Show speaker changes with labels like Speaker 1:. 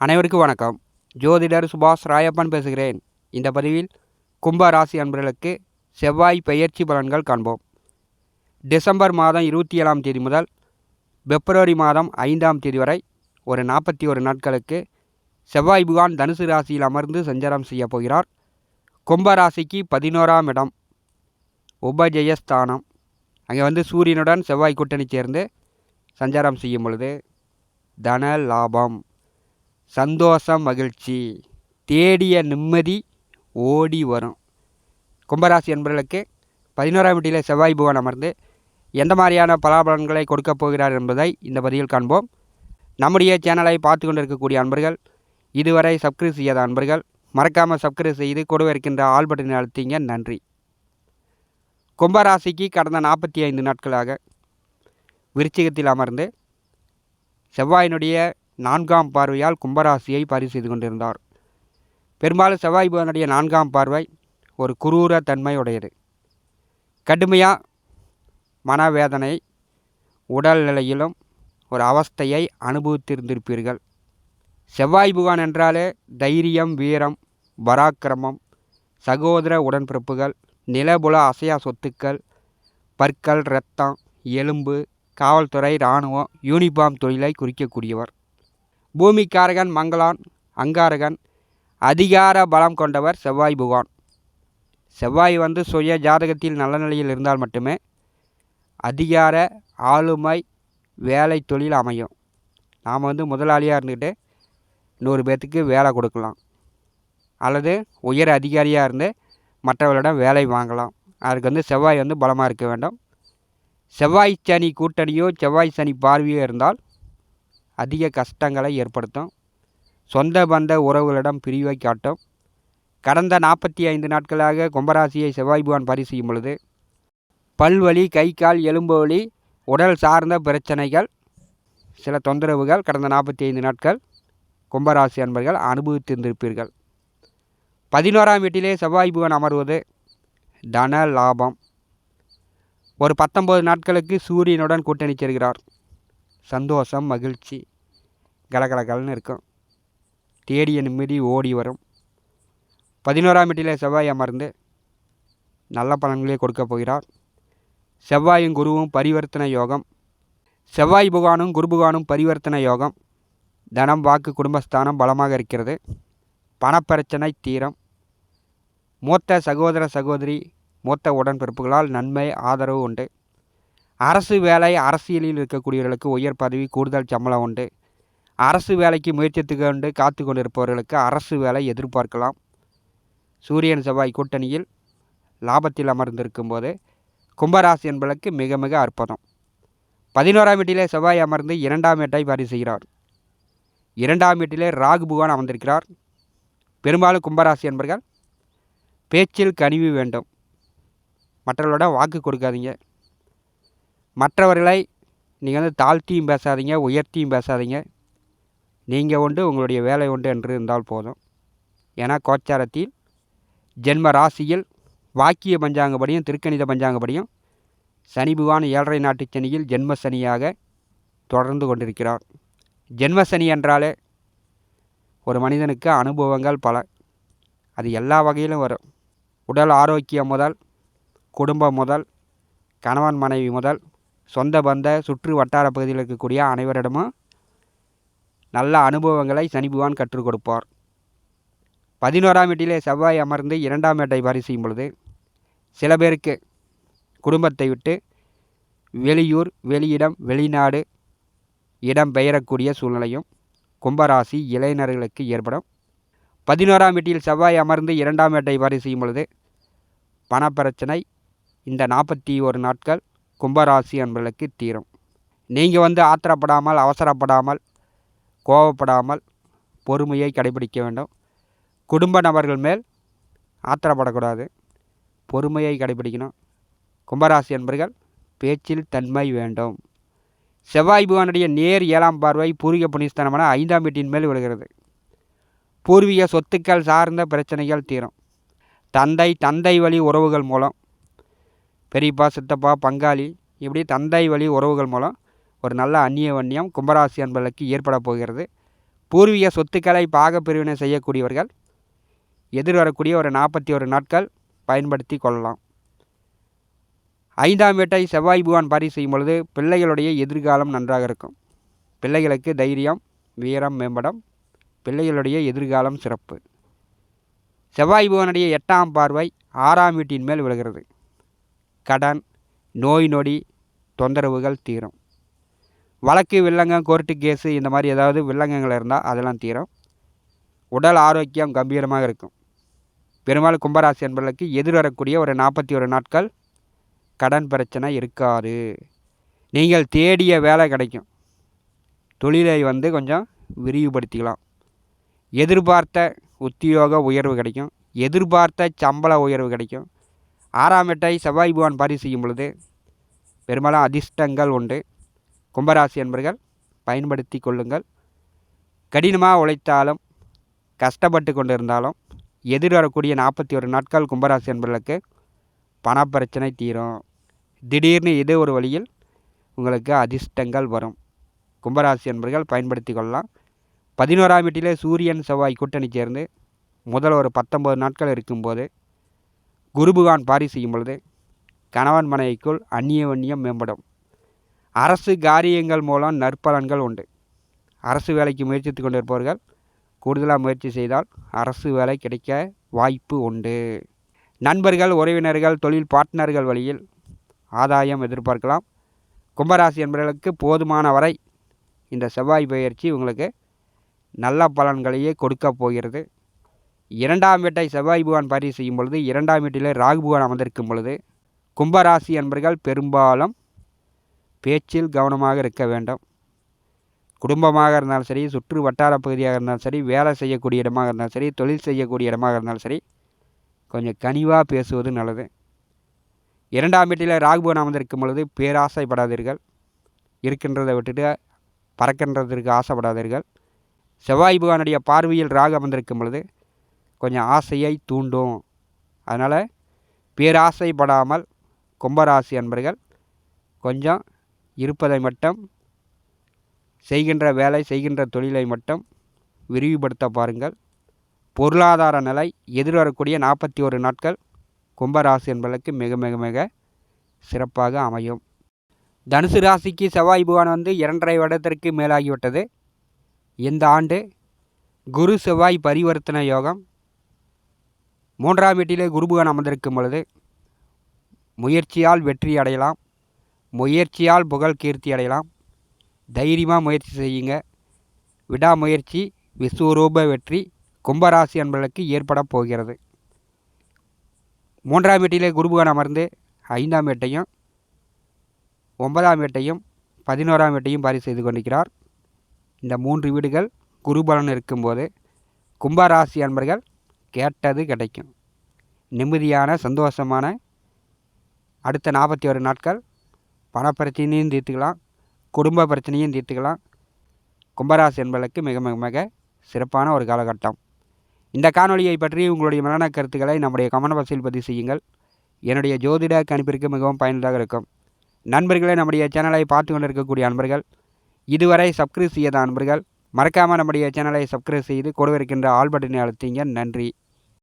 Speaker 1: அனைவருக்கும் வணக்கம். ஜோதிடர் சுபாஷ் ராயப்பன் பேசுகிறேன். இந்த பதிவில் கும்ப ராசி அன்பர்களுக்கு செவ்வாய் பெயர்ச்சி பலன்கள் காண்போம். டிசம்பர் மாதம் இருபத்தி ஏழாம் தேதி முதல் பிப்ரவரி மாதம் ஐந்தாம் தேதி வரை ஒரு நாற்பத்தி ஒரு நாட்களுக்கு செவ்வாய் புகான் தனுசு ராசியில் அமர்ந்து சஞ்சாரம் செய்ய போகிறார். கும்ப ராசிக்கு பதினோராம் இடம். உபஜயஸ்தானம். அங்கே வந்து சூரியனுடன் செவ்வாய் கூட்டணி சேர்ந்து சஞ்சாரம் செய்யும் பொழுது தன லாபம். சந்தோஷம் மகிழ்ச்சி. தேடிய நிம்மதி ஓடி வரும். கும்பராசி என்பவர்களுக்கு பதினோராம் வீட்டில் செவ்வாய் புவன் அமர்ந்து எந்த மாதிரியான பலாபலன்களை கொடுக்கப் போகிறார் என்பதை இந்த பதிவில் காண்போம். நம்முடைய சேனலை பார்த்து கொண்டிருக்கக்கூடிய அன்பர்கள் இதுவரை சப்ஸ்கிரைப் செய்யாத அன்பர்கள் மறக்காமல் சப்ஸ்கிரைப் செய்து கொடுவ இருக்கின்ற ஆல் பட்டினை அழுத்திங்க. நன்றி. கும்பராசிக்கு கடந்த நாற்பத்தி ஐந்து நாட்களாக விருச்சிகத்தில் அமர்ந்து செவ்வாயினுடைய நான்காம் பார்வையால் கும்பராசியை பதிவு செய்து கொண்டிருந்தார். பெரும்பாலும் செவ்வாய் புதனுடைய நான்காம் பார்வை ஒரு குரூர தன்மை உடையது கடுமையாக மனவேதனை உடல்நிலையிலும் ஒரு அவஸ்தையை அனுபவித்திருந்திருப்பீர்கள். செவ்வாய் புகான் என்றாலே தைரியம் வீரம் பராக்கிரமம் சகோதர உடன்பிறப்புகள் நிலபுல அசையா சொத்துக்கள் பற்கள் இரத்தம் எலும்பு காவல்துறை இராணுவம் யூனிஃபார்ம் தொழிலை குறிக்கக்கூடியவர். பூமிக்காரகன் மங்களான் அங்காரகன் அதிகார பலம் கொண்டவர் செவ்வாய் புகான். செவ்வாய் வந்து சுய ஜாதகத்தில் நல்ல நிலையில் இருந்தால் மட்டுமே அதிகார ஆளுமை வேலை தொழில் அமையும். நாம் வந்து முதலாளியாக இருந்துக்கிட்டு நூறு பேர்த்துக்கு வேலை கொடுக்கலாம். அல்லது உயர் அதிகாரியாக இருந்து மற்றவர்களிடம் வேலை வாங்கலாம். அதுக்கு வந்து செவ்வாய் வந்து பலமாக இருக்க வேண்டும். செவ்வாய் சனி கூட்டணியோ செவ்வாய் சனி பார்வையோ இருந்தால் அதிக கஷ்டங்களை ஏற்படுத்தும். சொந்த பந்த உறவுகளிடம் பிரிவை காட்டும். கடந்த நாற்பத்தி ஐந்து நாட்களாக கும்பராசியை செவ்வாய் புகான் பரி செய்யும் பொழுது பல்வலி கை கால் எலும்பு வலி உடல் சார்ந்த பிரச்சனைகள் சில தொந்தரவுகள் கடந்த நாற்பத்தி ஐந்து நாட்கள் கும்பராசி அன்பர்கள் அனுபவித்திருந்திருப்பீர்கள். பதினோராம் வீட்டிலே செவ்வாய்புவன் அமர்வது தன லாபம். ஒரு பத்தொம்பது நாட்களுக்கு சூரியனுடன் கூட்டணி சேர்கிறார். சந்தோஷம் மகிழ்ச்சி கலகலகலன்னு இருக்கும். தேடிய நிம்மதி ஓடி வரும். பதினோராம் வீட்டில் செவ்வாய் அமர்ந்து நல்ல பலன்களே கொடுக்கப் போகிறார். செவ்வாயும் குருவும் பரிவர்த்தனை யோகம். செவ்வாய் புகானும் குரு புகானும் பரிவர்த்தனை யோகம். தனம் வாக்கு குடும்பஸ்தானம் பலமாக இருக்கிறது. பணப்பிரச்சனை தீரம். மூத்த சகோதர சகோதரி மூத்த உடன்பிறப்புகளால் நன்மை ஆதரவு உண்டு. அரசு வேலை அரசியலில் இருக்கக்கூடியவர்களுக்கு உயர் பதவி கூடுதல் சம்பளம் உண்டு. அரசு வேலைக்கு முயற்சித்து கொண்டு காத்து கொண்டிருப்பவர்களுக்கு அரசு வேலை எதிர்பார்க்கலாம். சூரியன் செவ்வாய் கூட்டணியில் லாபத்தில் அமர்ந்திருக்கும் போது கும்பராசி என்பதற்கு மிக மிக அற்புதம். பதினோராம் வீட்டிலே செவ்வாய் அமர்ந்து இரண்டாம் வீட்டை பரி செய்கிறார் இரண்டாம் வீட்டிலே ராகு புகான் அமர்ந்திருக்கிறார். பெரும்பாலும் கும்பராசி என்பர்கள் பேச்சில் கனிவு வேண்டும். மற்றவர்களோட வாக்கு கொடுக்காதீங்க. மற்றவர்களை நீங்கள் வந்து தாழ்த்தியும் பேசாதீங்க உயர்த்தியும் பேசாதீங்க. நீங்கள் உண்டு உங்களுடைய வேலை உண்டு என்று இருந்தால் போதும். ஏன்னா கோச்சாரத்தில் ஜென்ம ராசியில் வாக்கிய பஞ்சாங்கப்படியும் திருக்கணித பஞ்சாங்கப்படியும் சனி ஏழரை நாட்டு சனியில் ஜென்ம சனியாக தொடர்ந்து கொண்டிருக்கிறார். ஜென்ம சனி என்றாலே ஒரு மனிதனுக்கு அனுபவங்கள் பல. அது எல்லா வகையிலும் வரும். உடல் ஆரோக்கியம் முதல் குடும்பம் முதல் கணவன் மனைவி முதல் சொந்த பந்த சுற்று வட்டார பகுதியில் இருக்கக்கூடிய அனைவரிடமும் நல்ல அனுபவங்களை சனி பகவான் கற்றுக் கொடுப்பார். பதினோராம் வீட்டிலே செவ்வாய் அமர்ந்து இரண்டாம் வேட்டை பாரி செய்யும் பொழுது சில பேருக்கு குடும்பத்தை விட்டு வெளியூர் வெளியிடம் வெளிநாடு இடம் பெயரக்கூடிய சூழ்நிலையும் கும்பராசி இளைஞர்களுக்கு ஏற்படும். பதினோராம் வீட்டில் செவ்வாய் அமர்ந்து இரண்டாம் வேட்டை பாரி செய்யும் பொழுது பணப்பிரச்சனை இந்த நாற்பத்தி ஒரு நாட்கள் கும்பராசி அன்பர்களுக்கு தீரும். நீங்கள் வந்து ஆத்திரப்படாமல் அவசரப்படாமல் கோவப்படாமல் பொறுமையை கடைபிடிக்க வேண்டும். குடும்ப நபர்கள் மேல் ஆத்திரப்படக்கூடாது. பொறுமையை கடைபிடிக்கணும். கும்பராசி அன்பர்கள் பேச்சில் தன்மை வேண்டும். செவ்வாய் புவனுடைய நேர் ஏழாம் பார்வை பூர்வீக புனிஸ்தனமான ஐந்தாம் வீட்டின் மேல் விழுகிறது. பூர்வீக சொத்துக்கள் சார்ந்த பிரச்சனைகள் தீரும். தந்தை தந்தை வழி உறவுகள் மூலம் பெரியப்பா சித்தப்பா பங்காளி இப்படி தந்தை வழி உறவுகள் மூலம் ஒரு நல்ல அந்நிய வன்னியம் கும்பராசி அன்பர்களுக்கு ஏற்பட போகிறது. பூர்வீக சொத்துக்களை பாகப்பிரிவினை செய்யக்கூடியவர்கள் செய்யக்கூடியவர்கள் எதிர்வரக்கூடிய ஒரு நாற்பத்தி ஒரு நாட்கள் பயன்படுத்தி கொள்ளலாம். ஐந்தாம் வீட்டை செவ்வாய் புகான் பாரி செய்யும் பொழுது பிள்ளைகளுடைய எதிர்காலம் நன்றாக இருக்கும். பிள்ளைகளுக்கு தைரியம் வீரம் மேம்படும் பிள்ளைகளுடைய எதிர்காலம் சிறப்பு. செவ்வாய் புவனுடைய எட்டாம் பார்வை ஆறாம் வீட்டின் மேல் விழுகிறது. கடன் நோய் நொடி தொந்தரவுகள் தீரும். வழக்கு வில்லங்கம் கோர்ட்டு கேஸு இந்த மாதிரி ஏதாவது வில்லங்கங்கள் இருந்தால் அதெல்லாம் தீரும். உடல் ஆரோக்கியம் கம்பீரமாக இருக்கும். பெரும்பாலும் கும்பராசி என்பவர்களுக்கு எதிர்வரக்கூடிய ஒரு நாற்பத்தி ஒரு நாட்கள் கடன் பிரச்சனை இருக்காது. நீங்கள் தேடிய வேலை கிடைக்கும். தொழிலை வந்து கொஞ்சம் விரிவுபடுத்திக்கலாம். எதிர்பார்த்த உத்தியோக உயர்வு கிடைக்கும். எதிர்பார்த்த சம்பள உயர்வு கிடைக்கும். ஆறாம் எட்டை செவ்வாய் பகவான் பாரி செய்யும் பொழுது பெரும்பாலும் அதிர்ஷ்டங்கள் உண்டு. கும்பராசி என்பர்கள் பயன்படுத்தி கொள்ளுங்கள். கடினமாக உழைத்தாலும் கஷ்டப்பட்டு கொண்டிருந்தாலும் எதிர் எதிர்வரக்கூடிய நாற்பத்தி ஒரு நாட்கள் கும்பராசி என்பர்களுக்கு பணப்பிரச்சனை தீரும். திடீர்னு இது ஒரு வழியில் உங்களுக்கு அதிர்ஷ்டங்கள் வரும். கும்பராசி என்பர்கள் பயன்படுத்தி கொள்ளலாம். பதினோராம் வீட்டிலே சூரியன் செவ்வாய் கூட்டணி சேர்ந்து முதல் ஒரு பத்தொம்பது நாட்கள் இருக்கும்போது குருபுகான் பாரி செய்யும் பொழுது கணவன் மனைவிக்குள் அந்நிய வன்னியம் மேம்படும். அரசு காரியங்கள் மூலம் நற்பலன்கள் உண்டு. அரசு வேலைக்கு முயற்சித்து கொண்டிருப்பவர்கள் கூடுதலாக முயற்சி செய்தால் அரசு வேலை கிடைக்க வாய்ப்பு உண்டு. நண்பர்கள் உறவினர்கள் தொழில் பார்ட்னர்கள் வழியில் ஆதாயம் எதிர்பார்க்கலாம். கும்பராசி என்பவர்களுக்கு போதுமான வரை இந்த செவ்வாய் பயிற்சி உங்களுக்கு நல்ல பலன்களையே கொடுக்க போகிறது. இரண்டாம் வீட்டை செவ்வாய் புகான் பதிவு செய்யும் பொழுது இரண்டாம் வீட்டிலே ராகு புகான் அமர்ந்திருக்கும் பொழுது கும்பராசி என்பர்கள் பெரும்பாலும் பேச்சில் கவனமாக இருக்க வேண்டும். குடும்பமாக இருந்தாலும் சரி சுற்று வட்டார பகுதியாக இருந்தாலும் சரி வேலை செய்யக்கூடிய இடமாக இருந்தாலும் சரி தொழில் செய்யக்கூடிய இடமாக இருந்தாலும் சரி கொஞ்சம் கனிவாக பேசுவது நல்லது. இரண்டாம் வீட்டில் ராகுபவன் அமர்ந்திருக்கும் பொழுது பேராசைப்படாதீர்கள். இருக்கின்றதை விட்டுட்டு பறக்கின்றதற்கு ஆசைப்படாதீர்கள். செவ்வாய் பகவானுடைய பார்வையில் ராகு அமர்ந்திருக்கும் பொழுது கொஞ்சம் ஆசையை தூண்டும். அதனால் பேராசைப்படாமல் கும்பராசி அன்பர்கள் கொஞ்சம் இருப்பதை மட்டும் செய்கின்ற வேலை செய்கின்ற தொழிலை மட்டும் விரிவுபடுத்த பாருங்கள். பொருளாதார நிலை எதிர்வரக்கூடிய நாற்பத்தி ஒரு நாட்கள் கும்பராசி என்பதற்கு மிக மிக மிக சிறப்பாக அமையும். தனுசு ராசிக்கு செவ்வாய் புகான் வந்து இரண்டரை வருடத்திற்கு மேலாகிவிட்டது. இந்த ஆண்டு குரு செவ்வாய் பரிவர்த்தனை யோகம் மூன்றாம் வீட்டிலே குருபுகன் அமர்ந்திருக்கும் பொழுது முயற்சியால் வெற்றி அடையலாம் முயற்சியால் புகழ் கீர்த்தி அடையலாம் தைரியமாக முயற்சி செய்யுங்க. விடாமுயற்சி விஸ்வரூப வெற்றி கும்பராசி என்பதற்கு ஏற்பட போகிறது. மூன்றாம் வீட்டிலே குருபுகன் அமர்ந்து ஐந்தாம் வீட்டையும் ஒன்பதாம் வீட்டையும் பதினோராம் வீட்டையும் பாரி செய்து கொண்டிருக்கிறார். இந்த மூன்று வீடுகள் குருபலன் இருக்கும்போது கும்பராசி அன்பர்கள் கேட்டது கிடைக்கும். நிம்மதியான சந்தோஷமான அடுத்த நாற்பத்தி ஒரு நாட்கள் பணப்பிரச்சனையும் தீர்த்துக்கலாம் குடும்ப பிரச்சனையும் தீர்த்துக்கலாம். கும்பராசி என்பதற்கு மிக மிக மிக சிறப்பான ஒரு காலகட்டம். இந்த காணொலியை பற்றி உங்களுடைய மரண கருத்துக்களை நம்முடைய கமெண்ட் பாக்ஸில் பதிவு செய்யுங்கள். என்னுடைய ஜோதிட கணிப்பிற்கு மிகவும் பயனுள்ளதாக இருக்கும். நண்பர்களே நம்முடைய சேனலை பார்த்து கொண்டிருக்கக்கூடிய நண்பர்கள் இதுவரை சப்ஸ்கிரைப் செய்யாத நண்பர்கள் மறக்காமல் நம்முடைய சேனலை சப்ஸ்கிரைப் செய்து கொடுவிருக்கின்ற ஆல் பட்டனை அழுத்திங்க. நன்றி.